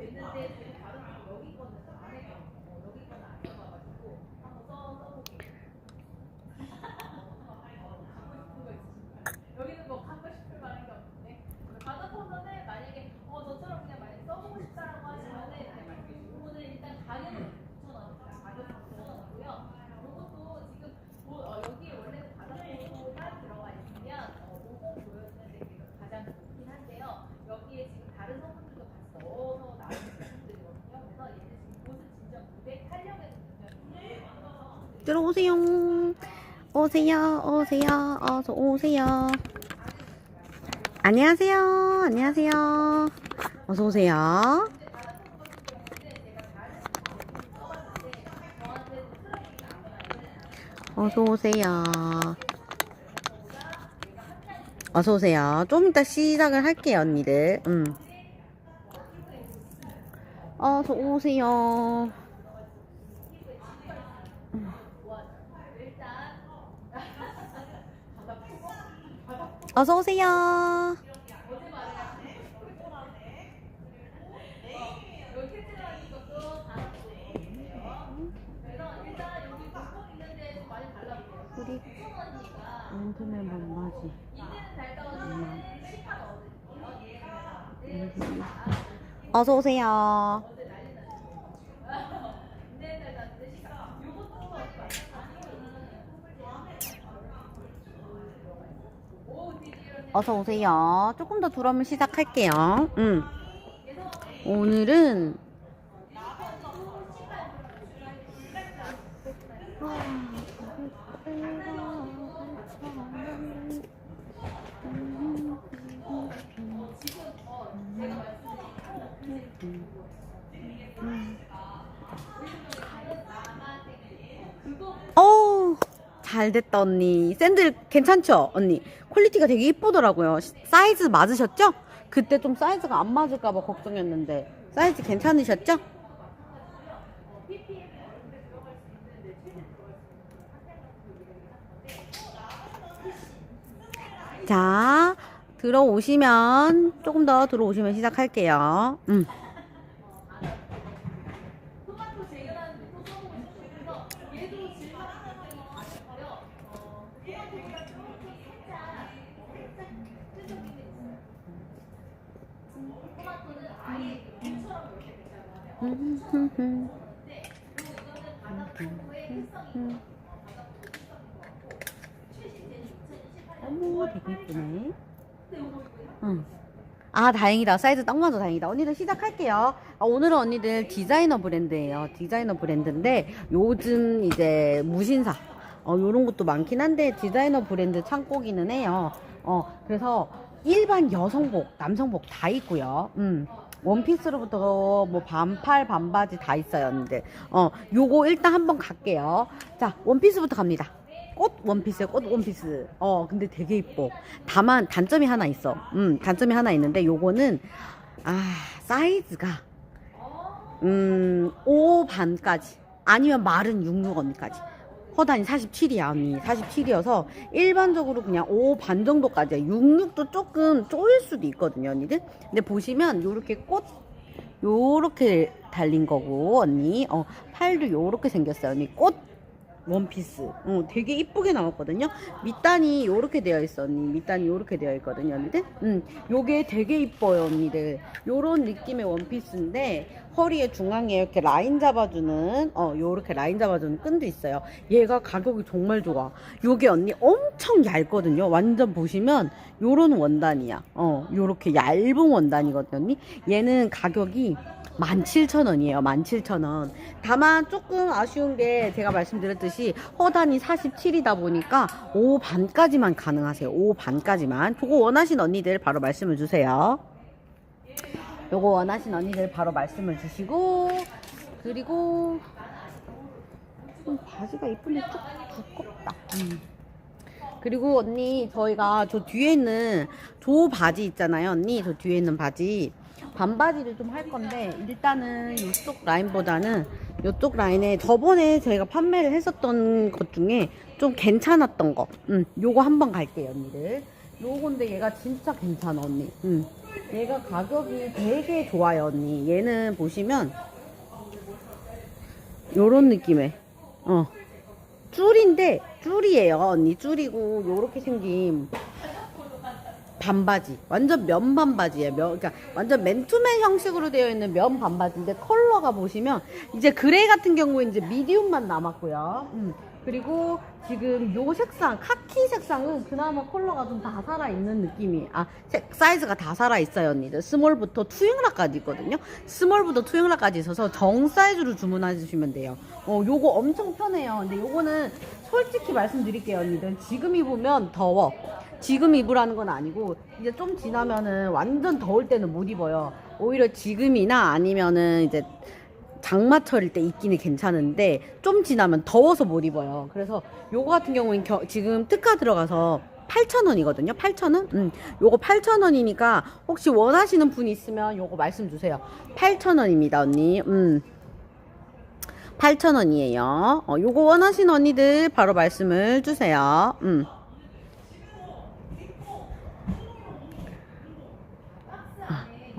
Okay, this is 들어오세요. 오세요, 오세요, 어서 오세요. 안녕하세요, 안녕하세요. 어서 오세요. 어서 오세요. 어서 오세요. 좀 이따 시작을 할게요, 언니들. 음. 어서 오세요. 어서 오세요. 우리 엉터면 반바지. 어서 오세요. 어서 오세요. 조금 더 들어오면 시작할게요. 음. 오늘은 어우 잘 됐다 언니 샌들 괜찮죠 언니 퀄리티가 되게 이쁘더라고요 시- 사이즈 맞으셨죠? 그때 좀 사이즈가 안 맞을까봐 걱정했는데 사이즈 괜찮으셨죠? 자 들어오시면 조금 더 들어오시면 시작할게요 음. 어머 되게 이거 응. 아 다행이다. 사이즈 딱 맞아. 다행이다. 언니들 시작할게요. 아, 오늘은 언니들 디자이너 브랜드예요. 디자이너 브랜드인데 요즘 이제 무신사. 어 요런 것도 많긴 한데 디자이너 브랜드 창고기는 해요. 어 그래서 일반 여성복 남성복 다 있고요. 음 원피스로부터 뭐 반팔 반바지 다 있어요 어 요거 일단 한번 갈게요. 자 원피스부터 갑니다. 꽃 원피스요 꽃 원피스. 어 근데 되게 이뻐. 다만 단점이 하나 있어. 음 단점이 하나 있는데 요거는 아 사이즈가 음 5 반까지. 아니면 마른 66 언니까지 허단이 47이야 언니. 47이어서 일반적으로 그냥 5 반 정도까지야 66도 조금 쪼일 수도 있거든요 언니들. 근데 보시면 요렇게 꽃 요렇게 달린 거고 언니. 어 팔도 요렇게 생겼어요 언니. 꽃 원피스. 어 되게 이쁘게 나왔거든요. 밑단이 요렇게 되어 있어 언니. 밑단이 요렇게 되어 있거든요 언니들. 음 요게 되게 이뻐요 언니들. 요런 느낌의 원피스인데 허리에 중앙에 이렇게 라인 잡아주는 어 요렇게 라인 잡아주는 끈도 있어요. 얘가 가격이 정말 좋아. 요게 언니 엄청 얇거든요. 완전 보시면 요런 원단이야. 어 요렇게 얇은 원단이거든요 언니. 얘는 가격이 17,000원이에요. 17,000원. 다만 조금 아쉬운 게 제가 말씀드렸듯이 허단이 47이다 보니까 5 반까지만 가능하세요. 5 반까지만. 저거 원하신 언니들 바로 말씀을 주세요. 요거 원하신 언니들 바로 말씀을 주시고 그리고 좀 바지가 이쁜데 좀 두껍다. 음. 그리고 언니 저희가 저 뒤에 있는 조 바지 있잖아요 언니 저 뒤에 있는 바지 반바지를 좀 할 건데 일단은 이쪽 라인보다는 이쪽 라인에 저번에 저희가 판매를 했었던 것 중에 좀 괜찮았던 거 음, 요거 한번 갈게요 언니들 요건데 얘가 진짜 괜찮아 언니. 응. 얘가 가격이 되게 좋아요 언니. 얘는 보시면 요런 느낌의 어 줄인데 줄이에요 언니 줄이고 요렇게 생긴 반바지. 완전 면 반바지예요. 면 그러니까 완전 맨투맨 형식으로 되어 있는 면 반바지인데 컬러가 보시면 이제 그레이 같은 경우에 이제 미디움만 남았고요. 음. 그리고 지금 요 색상 카키 색상은 그나마 컬러가 좀 다 살아있는 느낌이 아 색- 사이즈가 다 살아있어요 언니들 스몰부터 투잉라까지 있거든요. 스몰부터 투잉라까지 있어서 정 사이즈로 주문해 주시면 돼요. 어 요거 엄청 편해요. 근데 요거는 솔직히 말씀드릴게요 언니들. 지금 입으면 더워 지금 입으라는 건 아니고 이제 좀 지나면은 완전 더울 때는 못 입어요 오히려 지금이나 아니면은 이제 장마철일 때 입기는 괜찮은데 좀 지나면 더워서 못 입어요. 그래서 요거 같은 경우는 겨- 지금 특가 들어가서 8,000원이거든요. 8,000원? 음. 요거 8,000원이니까 혹시 원하시는 분 있으면 요거 말씀 주세요. 8,000원입니다, 언니. 음. 8,000원이에요. 어, 요거 원하시는 언니들 바로 말씀을 주세요. 음.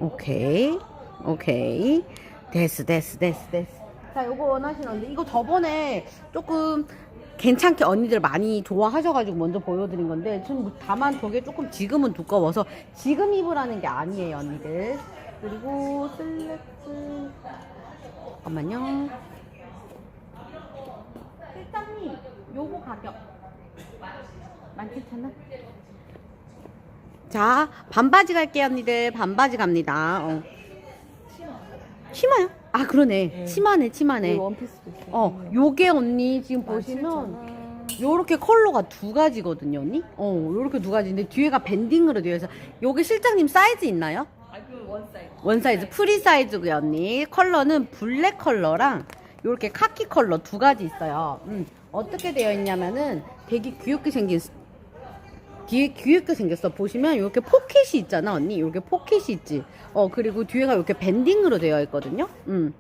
오케이. 오케이. 됐어, 됐어, 됐어, 됐어. 자, 요거 원하시는 언니. 이거 저번에 조금 괜찮게 언니들 많이 좋아하셔가지고 먼저 보여드린 건데, 지금 뭐 다만 저게 조금 지금은 두꺼워서 지금 입으라는 게 아니에요, 언니들. 그리고 슬랙스. 잠깐만요. 실장님, 요거 가격. 17,000원? 자, 반바지 갈게요, 언니들. 반바지 갑니다. 어. 치마요? 아, 그러네. 네. 치마네, 치마네. 원피스도 있어요. 어, 요게 언니 지금 보시면 요렇게 컬러가 두 가지거든요, 언니? 어, 요렇게 두 가지인데 뒤에가 밴딩으로 되어 있어. 요게 실장님 사이즈 있나요? 아그원 사이즈. 원 사이즈, 프리 사이즈고요, 언니. 컬러는 블랙 컬러랑 요렇게 카키 컬러 두 가지 있어요. 음, 어떻게 되어 있냐면은 되게 귀엽게 생긴 스- 뒤에 귀엽게 생겼어. 보시면 이렇게 포켓이 있잖아, 언니. 이렇게 포켓이 있지. 어, 그리고 뒤에가 이렇게 밴딩으로 되어 있거든요. 음.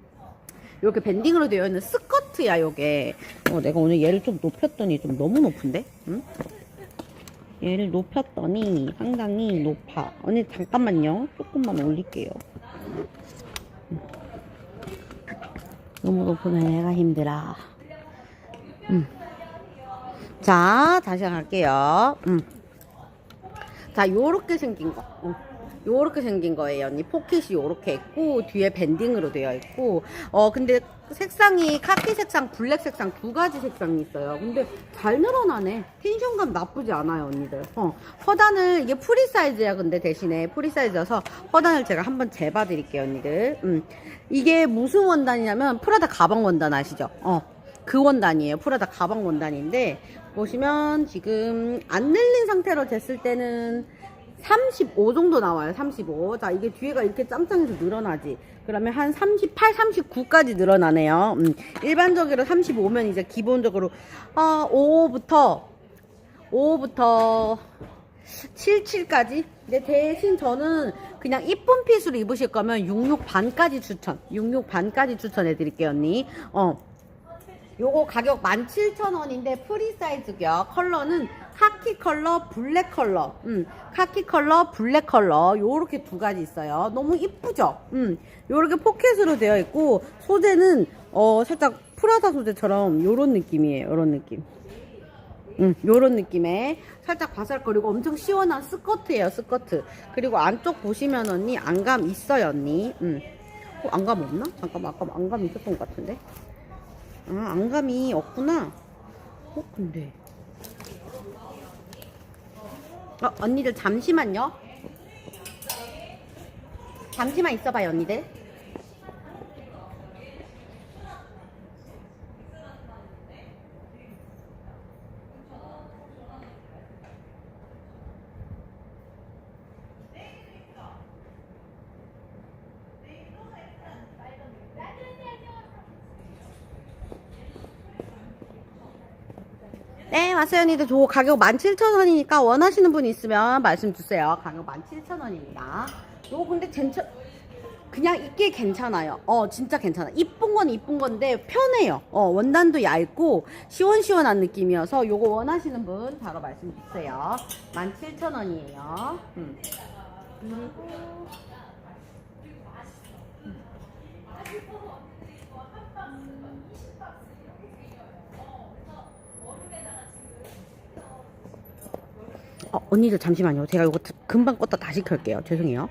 이렇게 밴딩으로 되어 있는 스커트야, 요게. 어, 내가 오늘 얘를 좀 높였더니 좀 너무 높은데? 응? 얘를 높였더니 상당히 높아. 언니, 잠깐만요. 조금만 올릴게요. 음. 너무 높으면 애가 힘들어. 음. 자, 다시 갈게요. 음. 자, 요렇게 생긴 거. 어. 요렇게 생긴 거예요, 언니. 포켓이 요렇게 있고, 뒤에 밴딩으로 되어 있고, 어, 근데 색상이 카키 색상, 블랙 색상 두 가지 색상이 있어요. 근데 잘 늘어나네. 텐션감 나쁘지 않아요, 언니들. 어, 허단을, 이게 프리 사이즈야, 근데 대신에 프리 사이즈여서 허단을 제가 한번 재봐 드릴게요, 언니들. 음. 이게 무슨 원단이냐면, 프라다 가방 원단 아시죠? 어. 그 원단이에요. 프라다 가방 원단인데 보시면 지금 안 늘린 상태로 됐을 때는 35 정도 나와요. 35. 자, 이게 뒤에가 이렇게 짱짱해서 늘어나지. 그러면 한 38, 39까지 늘어나네요. 음, 일반적으로 35면 이제 기본적으로 아, 5부터 5부터 77까지. 근데 대신 저는 그냥 이쁜 핏으로 입으실 거면 66 반까지 추천. 66 반까지 추천해 드릴게요, 언니. 어. 요거 가격 17,000원인데 프리 사이즈고요. 컬러는 카키 컬러, 블랙 컬러. 음, 카키 컬러, 블랙 컬러. 요렇게 두 가지 있어요. 너무 이쁘죠? 음, 요렇게 포켓으로 되어 있고 소재는 어 살짝 프라다 소재처럼 요런 느낌이에요. 요런 느낌. 음, 요런 느낌의 살짝 바삭거리고 엄청 시원한 스커트예요, 스커트. 그리고 안쪽 보시면 언니 안감 있어요, 언니. 음. 어, 안감 없나? 잠깐만, 아까 안감 있었던 것 같은데. 아, 안감이 없구나. 어, 근데. 어, 언니들 잠시만요. 잠시만 있어봐요, 언니들. 네, 언니들. 저 가격 17,000원이니까 원하시는 분 있으면 말씀 주세요. 가격 17,000원입니다. 요거 근데 괜찮, 그냥 입기에 괜찮아요. 어, 진짜 괜찮아. 이쁜 건 이쁜 건데 편해요. 어, 원단도 얇고 시원시원한 느낌이어서 요거 원하시는 분 바로 말씀 주세요. 17,000원이에요. 음. 그리고 어, 언니들 잠시만요. 제가 요거 금방 껐다 다시 켤게요. 죄송해요.